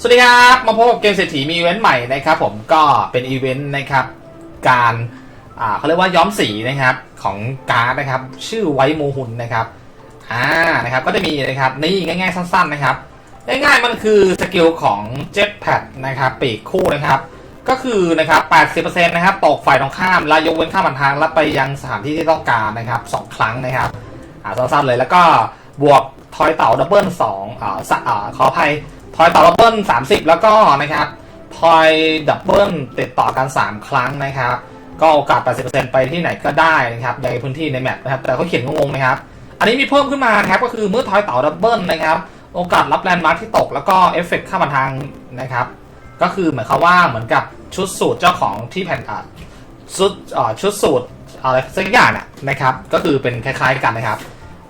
สวัสดีครับ มาพบกับเกมเศรษฐีมีอีเวนต์ใหม่นะครับผมก็เป็นอีเวนต์นะครับการอ่าเขาเรียกว่าย้อมสีนะครับของการ์ดนะครับ ชื่อไวโมหุนนะครับอ่านะครับก็จะมีนะครับนี่ง่ายๆสั้น ๆนะครับง่ายๆมันคือสกิลของ Jetpack นะครับปีกคู่นะครับ ก็คือนะครับ80%นะครับตกฝ่ายตรงข้ามแล้วยกเว้นข้ามผ่านทางแล้วไปยังสถานที่ที่ต้องการนะครับสองครั้งนะครับอ่าสั้นๆเลยแล้วก็บวกทอยเต่าดับเบิลสองอ่าสอ่าขออภัย ทอยเต่าดับเบิลสามสิบแล้วก็นะครับทอยดับเบิลติดต่อกัน3ครั้งนะครับ ก็โอกาส 80%ไปที่ไหนก็ได้นะครับในพื้นที่ในแมปนะครับ แต่เขาเขียนงงๆนะครับ อันนี้มีเพิ่มขึ้นมานะครับ ก็คือเมื่อทอยเต่าดับเบิลนะครับ โอกาสรับแลนด์มาร์คที่ตก แล้วก็เอฟเฟกต์ข้ามผ่านทางนะครับ ก็คือเหมายควาว่าเหมือนกับชุดสูตรเจ้าของที่แผ่นอ่าชุดอ่าชุดสูตรอะไรสักอย่างน่ะนะครับ ก็คือเป็นคล้าย ๆ กันนะครับ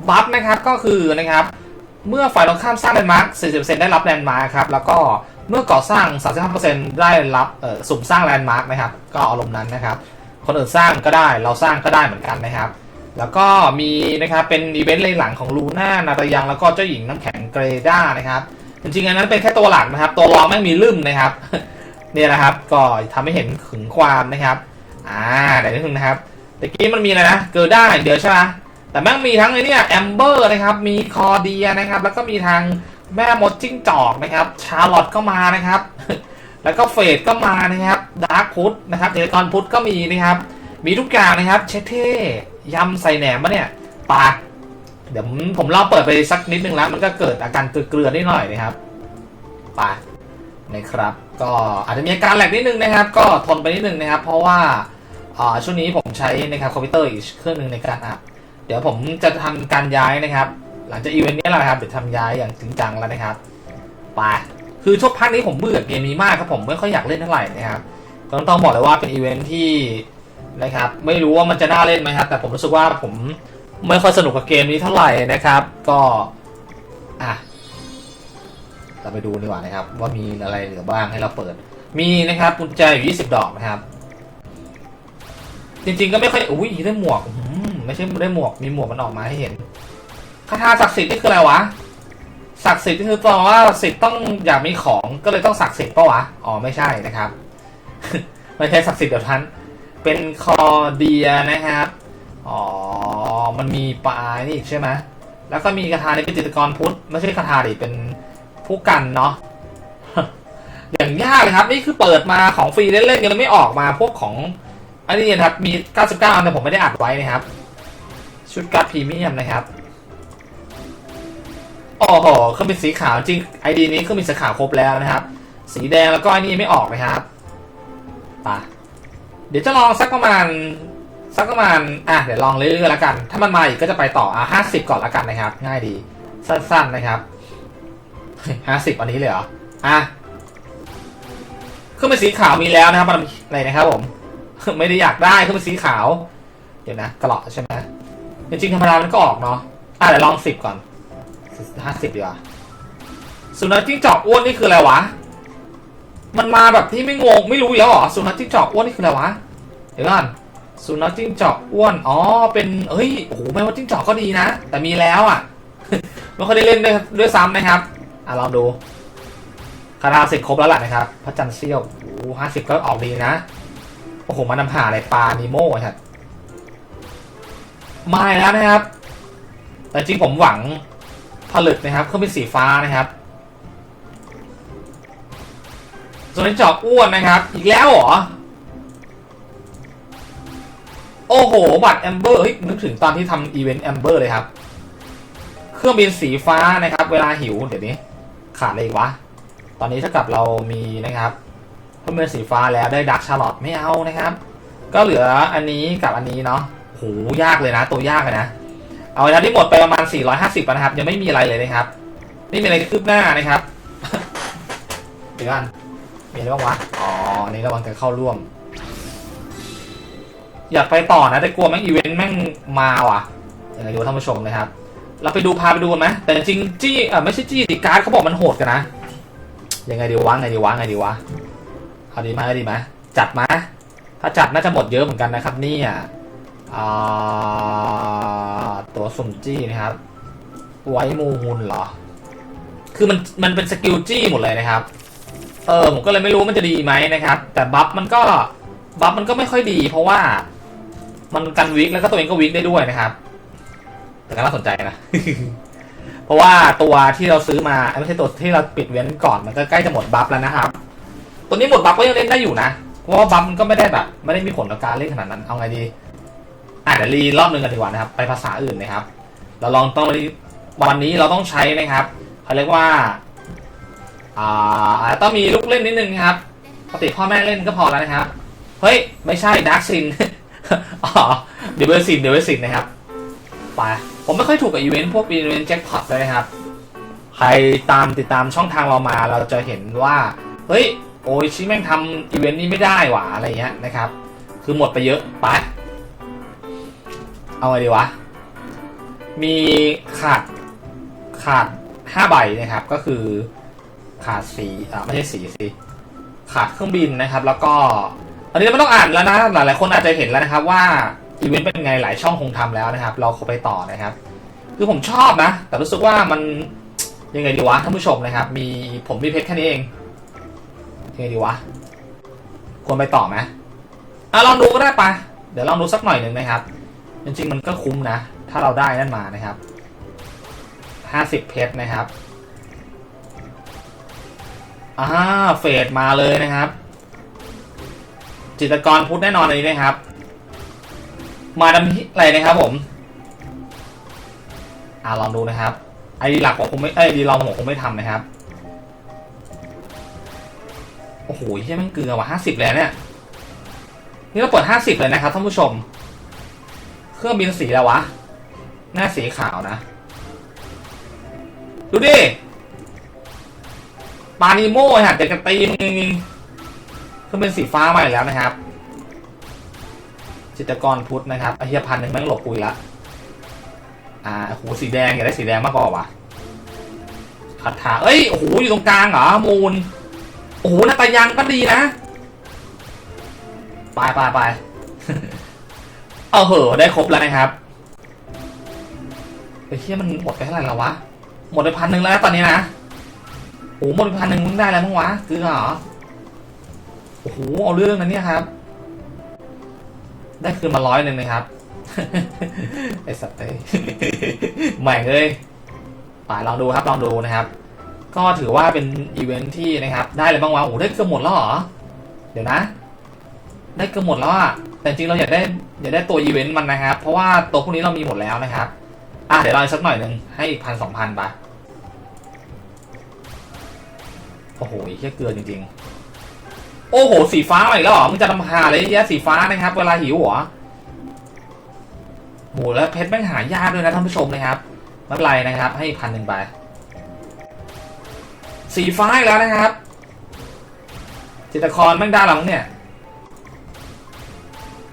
บัฟนะครับก็คือนะครับ เมื่อฝ่ายตรงข้ามสร้างแลนด์มาร์ค40%ได้รับแลนด์มาร์คครับ แล้วก็เมื่อก่อสร้าง 35%ได้รับสุ่มสร้างแลนด์มาร์คนะครับ ก็อารมณ์นั้นนะครับ คนอื่นสร้างก็ได้ เราสร้างก็ได้เหมือนกันนะครับ แล้วก็มีนะครับ เป็นอีเวนต์เลยหลังของลูน่า นาตายัง แล้วก็เจ้าหญิงน้ำแข็งเกรด้านะครับ จริงๆอันนั้นเป็นแค่ตัวหลักนะครับ ตัวรองไม่มีลืมนะครับ เนี่ยนะครับ ก็ทำให้เห็นถึงความนะครับ อ่าเดี๋ยวนิดนึงนะครับตะกี้มันมีอะไรนะ เกิดได้เดี๋ยวใช่ไหม แต่แม่งมีทั้งไอ้เนี่ยแอมเบอร์นะครับ มีคอเดียนะครับ แล้วก็มีทางแม่มดจิ้งจอกนะครับ ชาร์ลอตก็มานะครับ แล้วก็เฟดก็มานะครับ ดาร์คพุทนะครับเดลกอนพุทก็มีนะครับ มีทุกอย่างนะครับ เชเท่ยำใส่แหนมมะเนี่ยปากเดี๋ยวผมเล่าเปิดไปสักนิดนึงแล้ว มันก็เกิดอาการเกลือๆนิดหน่อยนะครับปากนะครับ ก็อาจจะมีอาการแหลกนิดนึงนะครับ ก็ทนไปนิดนึงนะครับ เพราะว่าช่วงนี้ผมใช้นะครับคอมพิวเตอร์อีกเครื่องหนึ่งในการอัด เดี๋ยวผมจะทำการย้ายนะครับ หลังจากอีเวนต์นี้แหละครับเดี๋ยวทำย้ายอย่างจริงจังแล้วนะครับไปคือช่วงพักนี้ผมเบื่อเกมนี้มากครับผมไม่ค่อยอยากเล่นเท่าไหร่นะครับต้องต้องบอกเลยว่าเป็นอีเวนต์ที่นะครับไม่รู้ว่ามันจะน่าเล่นไหมครับแต่ผมรู้สึกว่าผมไม่ค่อยสนุกกับเกมนี้เท่าไหร่นะครับ ก็อะเราไปดูดีกว่านะครับ ว่ามีอะไรเหลือบ้างให้เราเปิด มีนะครับกุญแจอยู่ 20 ดอกนะครับ จริงๆก็ไม่ค่อยอุ้ยได้หมวกอืม ไม่ใช่ได้หมวกมีหมวกมันออกมาให้เห็นคาถาศักดิ์สิทธิ์นี่คืออะไรวะศักดิ์สิทธิ์นี่คือแปลว่าศักดิ์สิทธิ์ต้องอยากมีของก็เลยต้องศักดิ์สิทธิ์ปะวะอ๋อไม่ใช่นะครับไม่ใช่ศักดิ์สิทธิ์แบบนั้นเป็นคอเดียนะครับอ๋อมันมีปลายนี่ใช่ไหมแล้วก็มีคาถาในเป็นจิตรกรพุทธไม่ใช่คาถาดิเป็นผู้กันเนาะอย่างยากเลยครับ นี่คือเปิดมาของฟรีเล่นๆยังไม่ออกมาพวกของอันนี้นะครับมี 99อันแต่ผมไม่ได้อัดไว้นะครับ ชุดการ์ดพรีเมียมนะครับโอ้โหเครื่องเป็นสีขาวจริงไอดีนี้เครื่องเป็นสีขาวครบแล้วนะครับ สีแดงแล้วก็อันนี้ไม่ออกนะครับไปเดี๋ยวจะลองสักประมาณสักประมาณอะเดี๋ยวลองเรื่อยๆแล้วกัน ถ้ามันมาอีกก็จะไปต่ออะห้าสิบก่อนแล้วกันนะครับ ง่ายดี สั้นๆนะครับห้าสิบอันนี้เลยเหรออะเครื่องเป็นสีขาวมีแล้วนะครับมันอะไรนะครับผมไม่ได้อยากได้เครื่องเป็นสีขาว เดี๋ยวนะกระหลอใช่ไหม จริงๆธรรมดามันก็ออกเนาะอะเดี๋ยวลองสิบก่อนห้าสิบดีกว่าสุนัขจิ้งจอกอ้วนนี่คืออะไรวะ มันมาแบบที่ไม่งงไม่รู้อยู่แล้วเหรอสุนัขจิ้งจอกอ้วนนี่คืออะไรวะ เดี๋ยวก่อนสุนัขจิ้งจอกอ้วน อ๋อ เป็นเฮ้ย โอ้โหแม้ว่าจิ้งจอกก็ดีนะ แต่มีแล้วอะไม่ค่อยได้เล่นด้วยด้วยซ้ำนะครับ อะลองดูคาราสิบครบแล้วแหละนะครับ พระจันทร์เซี่ยว โอ้ห้าสิบก็ออกดีนะ โอ้โหมานำหาอะไรปลานิโม่ครับ มาแล้วนะครับ แต่จริงผมหวังผลึกนะครับเครื่องเป็นสีฟ้านะครับส่วนจอกอ้วนนะครับ อีกแล้วเหรอ โอ้โห บัตรแอมเบอร์เฮ้ยนึกถึงตอนที่ทำอีเวนต์แอมเบอร์เลยครับ เครื่องบินสีฟ้านะครับ เวลาหิวเดี๋ยวนี้ ขาดอะไรอีกวะ ตอนนี้ถ้ากับเรามีนะครับเครื่องบินสีฟ้าแล้วได้ดักชาร์ลอตไม่เอานะครับ ก็เหลืออันนี้กับอันนี้เนาะ โหยากเลยนะ ตัวยากเลยนะ เอาเวลาที่หมดไปประมาณ 450แล้วนะครับ ยังไม่มีอะไรเลยนะครับนี่มีอะไรคืบหน้านะครับเดี๋ยวกันมีอะไรบ้างวะ อ๋ออันนี้ระวังจะเข้าร่วม อยากไปต่อนะ แต่กลัวแม่งอีเวนต์แม่งมาว่ะยังไงดูท่านผู้ชมนะครับ เราไปดูพาไปดูกันไหมแต่จริงจี้เออไม่ใช่จี้ดิการ์ดเขาบอกมันโหดกันนะ ยังไงดีวะ ไงดีวะ ไงดีวะ เอาดีไหมเอาดีไหมจัดมา ถ้าจัดน่าจะหมดเยอะเหมือนกันนะครับ เนี่ยอ่า ตัวสุ่มจี้นะครับ ไว้มูฮุนเหรอ คือมันมันเป็นสกิลจี้หมดเลยนะครับ เออผมก็เลยไม่รู้มันจะดีไหมนะครับ แต่บัฟมันก็บัฟมันก็ไม่ค่อยดี เพราะว่ามันกันวิกแล้วก็ตัวเองก็วิกได้ด้วยนะครับ แต่ก็น่าสนใจนะ เพราะว่าตัวที่เราซื้อมาไม่ใช่ตัวที่เราปิดเว้นก่อนมันก็ใกล้จะหมดบัฟแล้วนะครับ ตัวนี้หมดบัฟก็ยังเล่นได้อยู่นะ เพราะว่าบัฟมันก็ไม่ได้แบบ ไม่ได้มีผลต่อการเล่นขนาดนั้น เอาไงดี อะเดี๋ยวรีรอบหนึ่งกันดีกว่านะครับ ไปภาษาอื่นนะครับ เราลองต้องวันนี้เราต้องใช้นะครับเขาเรียกว่าอ่าต้องมีลูกเล่นนิดนึงครับปกติพ่อแม่เล่นก็พอแล้วนะครับ เฮ้ย ไม่ใช่ดาร์กซินอ๋อเดเวอร์ซินเดวอร์ซินนะครับไปผมไม่ค่อยถูกกับอีเวนต์พวกอีเวนต์แจ็คพอตเลยนะครับ ใครตามติดตามช่องทางเรามาเราจะเห็นว่า เฮ้ย โอ้ยชิแม่งทำอีเวนต์นี้ไม่ได้หว่ะอะไรเงี้ยนะครับ คือหมดไปเยอะไป เอาไงดีวะ มีขาดขาดห้าใบนะครับ ก็คือขาดสีอ่าไม่ใช่สีสิขาดเครื่องบินนะครับ แล้วก็ อันนี้เราไม่ต้องอ่านแล้วนะ หลายๆคนอาจจะเห็นแล้วนะครับ ว่าอีเวนต์เป็นไงหลายช่องคงทำแล้วนะครับ เราเข้าไปต่อนะครับ คือผมชอบนะ แต่รู้สึกว่ามันยังไงดีวะท่านผู้ชมนะครับ มีผมมีเพชรแค่นี้เองยังไงดีวะควรไปต่อไหมอะลองดูก็ได้ปะเดี๋ยวลองดูสักหน่อยหนึ่งนะครับ จริงๆมันก็คุ้มนะ ถ้าเราได้นั่นมานะครับห้าสิบเพชรนะครับอ่าเฟดมาเลยนะครับ จิตกรพุทธแน่นอนอันนี้นะครับ มาดำอะไรนะครับผมอ่าลองดูนะครับ ไอดีหลักผมคงไม่ไอดีรองผมคงไม่ทำนะครับโอ้โหเฮียมันเกลือว่ะห้าสิบเลยเนี่ย นี่เราเปิดห้าสิบเลยนะครับท่านผู้ชม เครื่องบินสีแล้ววะ หน้าสีขาวนะ ดูดิ ปานิโม่ฮะเด็กกระตีมงคือเป็นสีฟ้าใหม่แล้วนะครับ จิตกรพุทธนะครับไอเฮียพันหนึ่งแม่งหลบปุยละ อ่าโอ้โหสีแดงอยากได้สีแดงมากกว่าวะคาถาเอ้ย โอ้โห อยู่ตรงกลางเหรอ มูล โอ้โหนาตายังก็ดีนะ ไปไปไป เอาเหอะได้ครบแล้วนะครับไอ้เฮียมันหมดไปเท่าไหร่แล้ววะ หมดไปพันหนึ่งแล้วนะตอนนี้นะโอ้โหหมดไปพันหนึ่งมึงได้แล้วมั้งวะคือเหรอโอ้โหเอาเรื่องนะเนี่ยครับ ได้คืนมาร้อยหนึ่งนะครับไอสัตว์เอ้ยใหม่เลยไปลองดูครับลองดูนะครับ ก็ถือว่าเป็นอีเวนท์ที่นะครับ ได้เลยบ้างวะโอ้ได้เกือบหมดแล้วเหรอ เดี๋ยวนะ ได้เกือบหมดแล้วอะ แต่จริงเราอยากได้อยากได้ตัวอีเวนต์มันนะครับ เพราะว่าตัวพวกนี้เรามีหมดแล้วนะครับ อะเดี๋ยวเราอีกสักหน่อยหนึ่งให้อีกพันสองพันไปโอ้โหแค่เกลือจริงๆ โอ้โห สีฟ้ามาอีกแล้วเหรอ มึงจะทำหาอะไรเยอะแยะสีฟ้านะครับ เวลาหิวหรอโหแล้วเพชรแม่งหายากด้วยนะท่านผู้ชมนะครับไม่เป็นไรนะครับ ให้พันหนึ่งไป สีฟ้าอีกแล้วนะครับ จิตรกรแม่งได้แล้วมั้งเนี่ย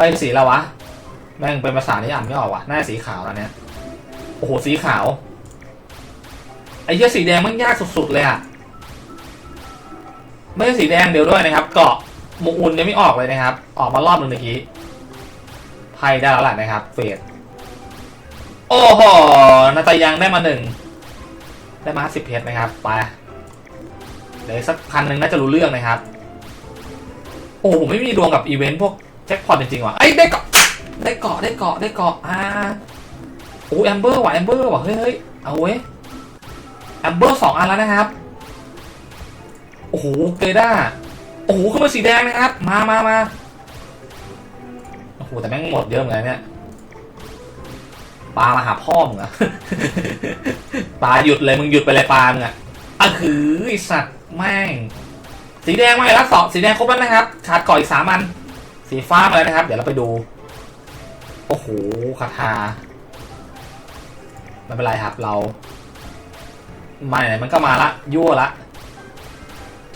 ไปสีแล้ววะ แม่งเป็นภาษาที่อ่านไม่ออกวะหน้าสีขาวแล้วเนี่ย โอ้โห สีขาว ไอ้เหี้ยสีแดงมันยากสุดๆเลยอะไม่ใช่สีแดงเดียวด้วยนะครับ เกาะมูอุนยังไม่ออกเลยนะครับ ออกมารอบหนึ่งเมื่อกี้ไพ่ได้แล้วแหละนะครับ เฟดโอ้โหนาตายังได้มาหนึ่ง ได้มาสิบเพชรนะครับ ไป เดี๋ยวสักพันหนึ่งน่าจะรู้เรื่องนะครับ โอ้ผมไม่มีดวงกับอีเวนต์พวก แจ็คพอตจริงๆว่ะไอ้ได้เกาะได้เกาะได้เกาะได้เกาะอ่าโอ้แอมเบอร์ว่ะแอมเบอร์ว่ะเฮ้ยเฮ้ยเอาเว้ยแอมเบอร์สองอันแล้วนะครับ โอ้โหเกด้าโอ้โหขึ้นมาสีแดงนะครับ มามามาโอ้โหแต่แม่งหมดเยอะเหมือนกันเนี่ยปลามาหาพ่อมึงอะปลาหยุดเลยมึงหยุดไปเลยปลามึงอะอะคือไอสัตว์แม่งสีแดงมาอีกแล้วสองสีแดงครบแล้วนะครับขาดก่ออีกสามอัน สีฟ้ามาแล้วนะครับ เดี๋ยวเราไปดู โอ้โหคาถาไม่เป็นไรครับเรามาไหนมันก็มาละ ยั่วละ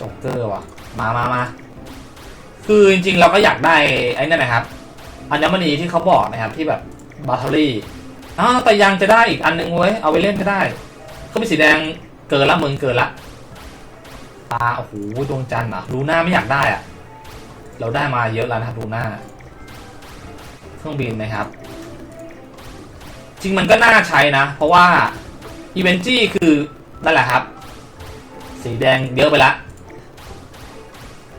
จ็อกเกอร์ว่ะ มามามาคือจริงๆ เราก็อยากได้ไอ้นั่นนะครับ อัญมณีที่เขาบอกนะครับที่แบบบาทอรี่อ้าวแต่ยังจะได้อีกอันหนึงเว้ย เอาไปเล่นก็ได้เขาเป็นสีแดงเกินละมึงเกินละตาโอ้โหดวงจันทร์เหรอะลูน่าไม่อยากได้อะ เราได้มาเยอะแล้วนะครับลูน่าเครื่องบินนะครับ จริงมันก็น่าใช้นะ เพราะว่าอีเวนจี้คือนั่นแหละครับ สีแดงเยอะไปละ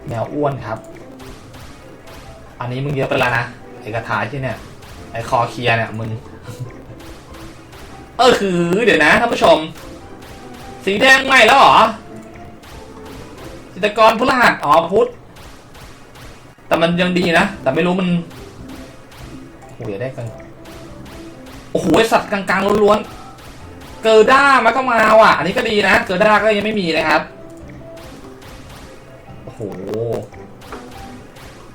แมวอ้วนครับ อันนี้มึงเยอะไปแล้วนะไอกระถาที่เนี่ย ไอคอเคลียเนี่ยมึง เออคือ เดี๋ยวนะท่านผู้ชม สีแดงใหม่แล้วเหรอจิตกรพฤหัสอ๋อพุทธ แต่มันยังดีนะ แต่ไม่รู้มันโอ้ยได้กันโอ้โหสัตว์กลางๆล้วนๆ เกิร์ด้ามันก็มาว่ะ อันนี้ก็ดีนะ เกิร์ด้าก็ยังไม่มีนะครับ โอ้โห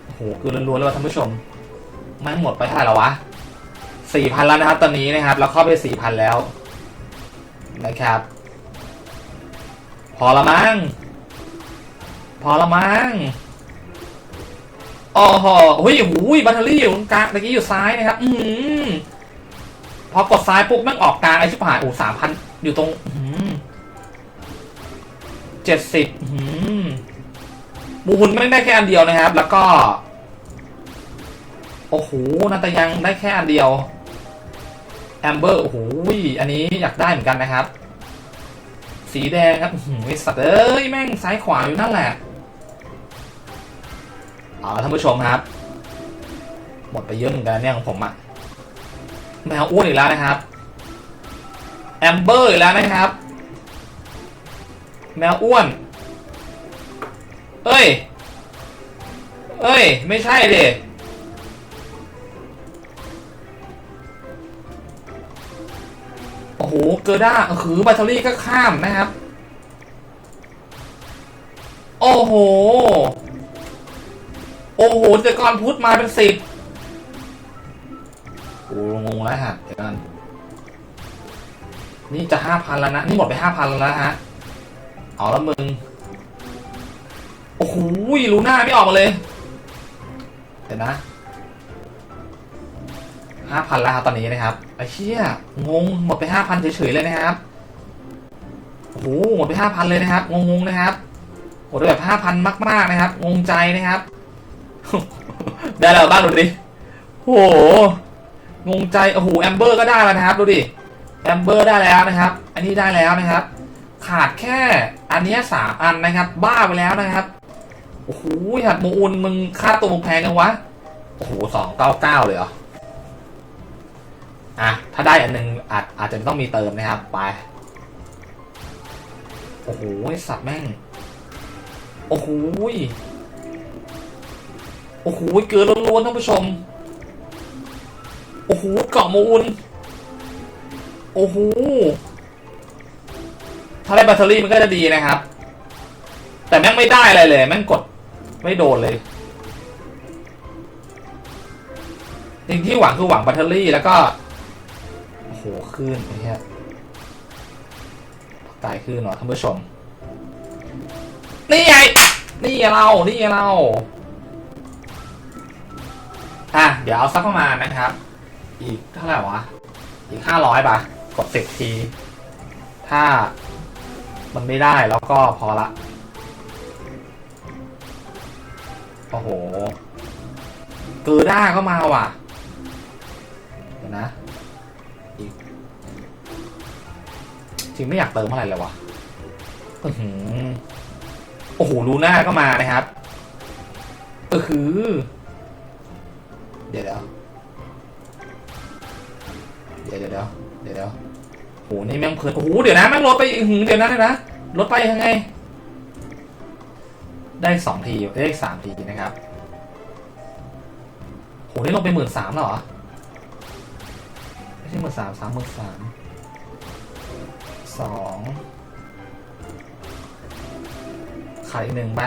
โอ้โหคือล้วนๆเลยว่ะท่านผู้ชมม่งหมดไปเท่าไหร่แล้ววะสี่พันแล้วนะครับ ตอนนี้นะครับแล้วเข้าไปสี่พันแล้ว นะครับ พอละมั้ง พอละมั้ง โอ้โหหุ้ยหูยแบตเตอรี่อยู่ตรงกลางตะกี้อยู่ซ้ายนะครับ อือพอกดซ้ายปุ๊บแม่งออกกลางไอชิบหายโอ้สามพันอยู่ตรงเจ็ดสิบมูหุนแม่งได้แค่อันเดียวนะครับ แล้วก็ โอ้โหนาตายังได้แค่อันเดียว แอมเบอร์ โอ้โหอันนี้อยากได้เหมือนกันนะครับ สีแดงครับอื้อหือไอสัตว์เอ้ย แม่งซ้ายขวาอยู่นั่นแหละ เอาท่านผู้ชมครับ หมดไปเยอะเหมือนกันเนี่ยของผมอะแมวอ้วนอีกแล้วนะครับ แอมเบอร์อีกแล้วนะครับ แมวอ้วน เอ้ย เอ้ย ไม่ใช่เด็โอ้โห เกอร์ด้าคือแบตเตอรี่ก็ข้ามนะครับ โอ้โห อ้โหแต่ก่อนพุทธมาเป็นสิบโอ้งงแล้วฮะเดี๋ยวกันนี่จะห้าพันแล้วนะ นี่หมดไปห้าพันแล้วนะฮะ เอาละมึง โอ้โหลูน่าไม่ออกมาเลย เดี๋ยวนะห้าพันแล้วครับตอนนี้นะครับไอ้เชี่ยงงหมดไปห้าพันเฉยๆเลยนะครับโอ้โหหมดไปห้าพันเลยนะครับ งงๆนะครับหมดไปแบบห้าพันมากๆนะครับ งงใจนะครับ ได้แล้วบ้างดูดิโอ้โหงงใจโอ้โหแอมเบอร์ก็ได้แล้วนะครับดูดิแอมเบอร์ได้แล้วนะครับ อันนี้ได้แล้วนะครับ ขาดแค่อันนี้สามอันนะครับ บ้าไปแล้วนะครับโอ้โหหัดโมอุนมึงค่าตัวมึงแพงกันวะโอ้โหสองเก้าเก้าเลยเหรออะถ้าได้อันหนึ่งอาจอาจจะต้องมีเติมนะครับไปโอ้โหสัตว์แม่ง โอ้โห โอ้โหเกลือล้วนๆท่านผู้ชม โอ้โหเกาะมอุนโอ้โห ถ้าได้แบตเตอรี่มันก็จะดีนะครับ แต่แม่งไม่ได้อะไรเลย แม่งกดไม่โดนเลยสิ่งที่หวังคือหวังแบตเตอรี่แล้วก็ โอ้โหขึ้นไอ้เหี้ยตายขึ้นเหรอท่านผู้ชม นี่ไง นี่เรา นี่เรา อะ เดี๋ยวเอาสักประมาณนะครับ อีกเท่าไหร่วะ อีกห้าร้อยปะกดสิบที ถ้ามันไม่ได้แล้วก็พอละ โอ้โหเกอร์ด้าก็มาว่ะ เดี๋ยวนะอีกจริงไม่อยากเติมเท่าไหร่เลยวะอือหือโอ้โหลูน่าก็มานะครับ เออคือ ดี๋ยวเดี๋ยวเดี๋ยวเดี๋ยวเดี๋ยวเดี๋ยวเดี๋ยวโหนี่แม่งเพลินโอ้โหเดี๋ยวนะแม่งลดไปอีกหือเดี๋ยวนะเดี๋ยวนะลดไปยังไง ได้สองทีได้สามทีนะครับโหนี่ลงไปหมื่นสามแล้วเหรอไม่ใช่หมื่นสามสามหมื่นสามสองขายอีกหนึ่งไป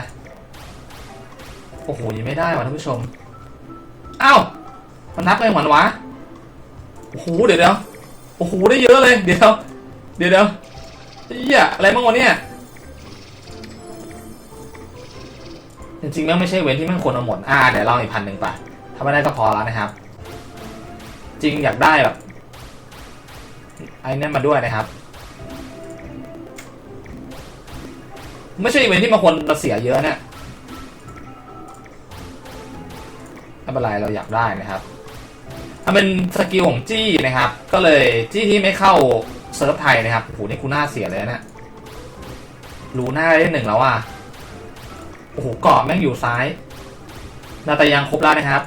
โอ้โหยังไม่ได้ว่ะท่านผู้ชมอ้าว มันนับไงเหมือนวะโอ้โหเดี๋ยวเดี๋ยวโอ้โหได้เยอะเลยเดี๋ยวเดี๋ยวเดี๋ยวเฮียอะไรบ้างวะเนี่ยจริงๆแม่งไม่ใช่เว้นที่แม่งควรเอาหมดอ่าเดี๋ยวเราอีกพันหนึ่งไปถ้าไม่ได้ก็พอแล้วนะครับ จริงอยากได้แบบไอ้นั่นมาด้วยนะครับ ไม่ใช่อีเวนที่มาควรเราเสียเยอะเนี่ยไม่เป็นไรเราอยากได้นะครับ ถ้าเป็นสกิลของจี้นะครับ ก็เลยจี้ที่ไม่เข้าเซิร์ฟไทยนะครับโอ้โหนี่กูน่าเสียเลยนะลูน่าได้หนึ่งแล้วอะโอ้โหเกาะแม่งอยู่ซ้ายนาตายังครบแล้วนะครับ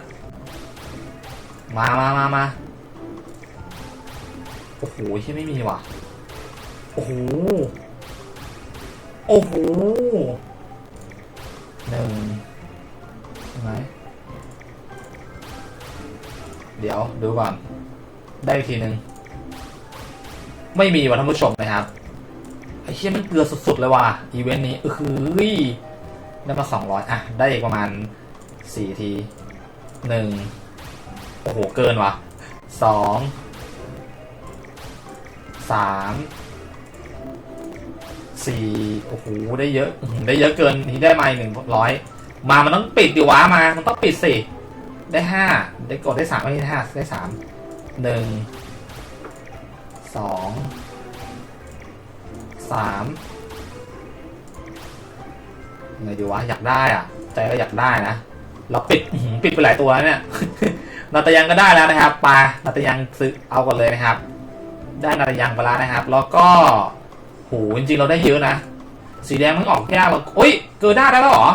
มามามามาโอ้โหที่ไม่มีว่ะโอ้โหโอ้โหหนึ่งใช่ไหม เดี๋ยวดูก่อน ได้อีกทีหนึ่งไม่มีว่ะท่านผู้ชมนะครับไอ้เชี่ยมันเกลือสุดๆเลยว่ะอีเวนต์นี้เออคือได้มาสองร้อยอะ ได้อีกประมาณสี่ทีหนึ่งโอ้โห เกินว่ะสองสามสี่โอ้โห ได้เยอะ ได้เยอะเกิน นี่ได้มาอีกหนึ่งร้อยมา มันต้องปิดดิวะมา มันต้องปิดสิ ได้ห้าได้กดได้สามไม่ได้ห้าได้สามหนึ่งสองสามไงดีวะอยากได้อะ ใจก็อยากได้นะ เราปิดปิดไปหลายตัวแล้วเนี่ยนาตยังก็ได้แล้วนะครับปลานาตยังซื้อเอาก่อนเลยนะครับ ได้นาตยังไปแล้วนะครับ แล้วก็โหจริงๆเราได้เยอะนะ สีแดงมันออกยากเราโอ้ยเกิดได้แล้วหรอ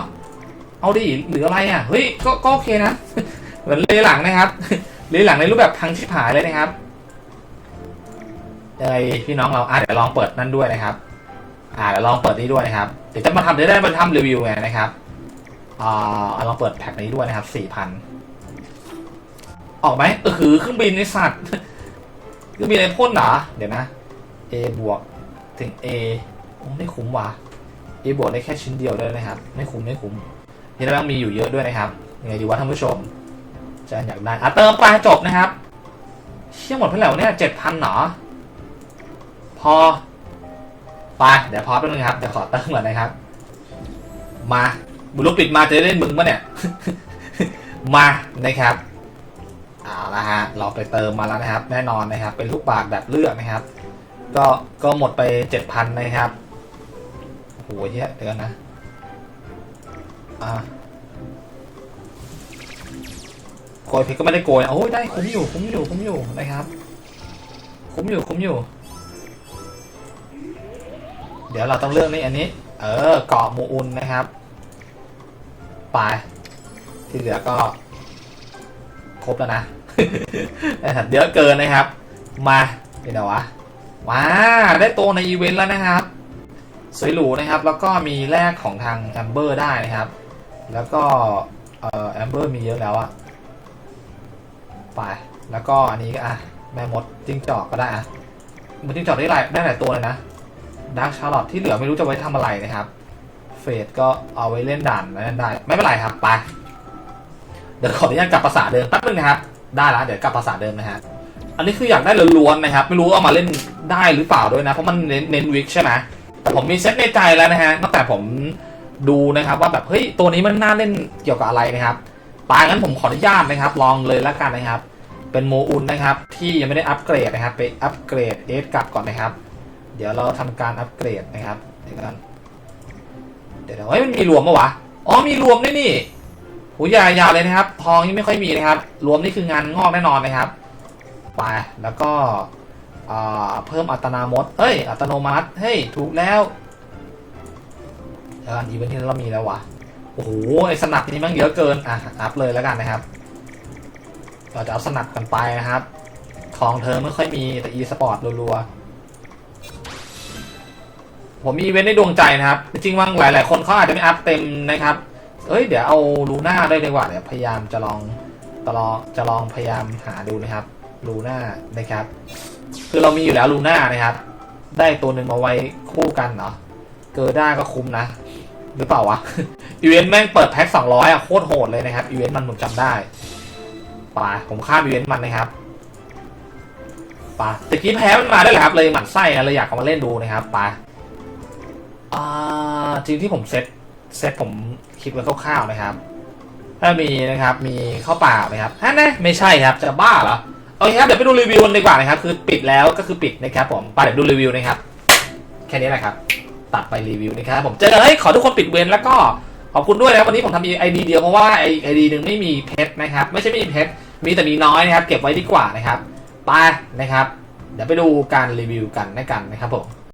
เอาดิหรืออะไรอะ เฮ้ยก็ก็โอเคนะ เหมือนเลหลังนะครับ เลหลังในรูปแบบพังชิบหายเลยนะครับยังไงพี่น้องเราอะเดี๋ยวลองเปิดนั่นด้วยนะครับ อ่าเดี๋ยวลองเปิดนี้ด้วยนะครับ เดี๋ยวจะมาทำเดี๋ยวได้มาทำรีวิวไงนะครับอ่าลองเปิดแพ็คนี้ด้วยนะครับสี่พันออกไหมเออคือเครื่องบินในสัตว์เครื่องบินในพ่นเหรอเดี๋ยวนะ A บวกถึง A โอ้ไม่คุ้มว่ะ A บวกได้แค่ชิ้นเดียวด้วยนะครับ ไม่คุ้มไม่คุ้มนี่เรามีอยู่เยอะด้วยนะครับยังไงดีวะท่านผู้ชม จะอยากได้อะเติมไปจบนะครับ เชี่ยหมดเท่าไหร่วะเนี่ยเจ็ดพันหรอ พอ ไป เดี๋ยวพอแป๊บนึงครับ เดี๋ยวขอเติมก่อนนะครับ มา บุรุษปิดมาจะได้เล่นมึงปะเนี่ย มานะครับเอาละฮะ เราไปเติมมาแล้วนะครับ แน่นอนนะครับ เป็นลูกบาทแบบเลือกนะครับ ก็ก็หมดไปเจ็ดพันนะครับโอ้โหเฮียเดือนนะ อ่า ยเพชรก็ไม่ได้โกยโอ้ยได้คุ้มอยู่คุ้มอยู่คุ้มอยู่นะครับ คุ้มอยู่คุ้มอยู่ เดี๋ยวเราต้องเลือกนี่อันนี้ เออเกาะมูอุนนะครับไปที่เหลือก็ ครบแล้วนะนะครับเยอะเกินนะครับ มาเป็นไงวะว้าได้ตัวในอีเวนต์แล้วนะครับ สวยหรูนะครับ แล้วก็มีแลกของทางแอมเบอร์ได้นะครับ แล้วก็เออแอมเบอร์มีเยอะแล้วอะ ไป แล้วก็อันนี้ก็อะแม่มดจิ้งจอกก็ได้อะมันจิ้งจอกได้หลายได้หลายตัวเลยนะดาร์คชาร์ลอตที่เหลือไม่รู้จะไว้ทำอะไรนะครับเฟดก็เอาไว้เล่นด่านนั้นได้ ไม่เป็นไรครับไปเดี๋ยวขออนุญาตกลับภาษาเดิมแป๊บนึงนะครับ ได้แล้วเดี๋ยวกลับภาษาเดิมนะฮะอันนี้คืออยากได้ล้วนๆนะครับ ไม่รู้เอามาเล่นได้หรือเปล่าด้วยนะ เพราะมันเน้นเน้นวิกใช่ไหมแต่ผมมีเซตในใจแล้วนะฮะตั้งแต่ผมดูนะครับว่าแบบเฮ้ยตัวนี้มันน่าเล่นเกี่ยวกับอะไรนะครับ ปางั้นผมขออนุญาตนะครับ ลองเลยแล้วกันนะครับ เป็นโมอุนนะครับ ที่ยังไม่ได้อัปเกรดนะครับ ไปอัปเกรดเอสกลับก่อนนะครับ เดี๋ยวเราทำการอัปเกรดนะครับเดี๋ยวกันเดี๋ยวเดี๋ยวเฮ้ยมันมีรวมปะวะอ๋อมีรวมด้วยนี่หูยายาวเลยนะครับ ทองนี่ไม่ค่อยมีนะครับ รวมนี่คืองานงอกแน่นอนนะครับไปแล้วก็เพิ่มอัตนามดเฮ้ย อัตโนมัติ เฮ้ย ถูกแล้วแล้วอันอีเวนต์ที่เรามีแล้ววะ โอ้โหไอสนับนี่มันเยอะเกินอะอัพเลยแล้วกันนะครับเราจะเอาสนับกันไปนะครับ ของเธอไม่ค่อยมีแต่ e สปอร์ตรัวๆผมมีอีเวนต์ในดวงใจนะครับ จริงๆว่าหลายๆคนเขาอาจจะไม่อัพเต็มนะครับเอ้ยเดี๋ยวเอาลูน่าได้ดีกว่าเดี๋ยวพยายามจะลองจะลองจะลองพยายามหาดูนะครับลูน่านะครับ คือเรามีอยู่แล้วลูน่านะครับ ได้ตัวหนึ่งมาไว้คู่กันเนาะเกอร์ด้าก็คุ้มนะ หรือเปล่าวะ อีเวนต์แม่งเปิดแพ็คสองร้อยอะโคตรโหดเลยนะครับ อีเวนต์มันผมจำได้ป่าผมข้ามอีเวนต์มันนะครับป่าตะกี้แพ้มันมาได้เหรอครับ เลยหมั่นไส้นะเลยอยากเอามาเล่นดูนะครับป่าอ่าจริงที่ผมเซ็ตเซตผมคิดไว้คร่าวๆนะครับ ถ้ามีนะครับ มีข้าวเปล่าไหมครับฮะนะไม่ใช่ครับจะบ้าเหรอโอเคครับเดี๋ยวไปดูรีวิวกันดีกว่านะครับ คือปิดแล้วก็คือปิดนะครับผมไปเดี๋ยวดูรีวิวนะครับ แค่นี้แหละครับ ตัดไปรีวิวนะครับผมเจอกันเฮ้ยขอทุกคนปิดเวนแล้วก็ขอบคุณด้วยนะครับวันนี้ผมทำไอดีเดียวเพราะว่าไอไอดีหนึ่งไม่มีเพชรนะครับ ไม่ใช่ไม่มีเพชรมีแต่มีน้อยนะครับ เก็บไว้ดีกว่านะครับไปนะครับ เดี๋ยวไปดูการรีวิวกันในกันนะครับผม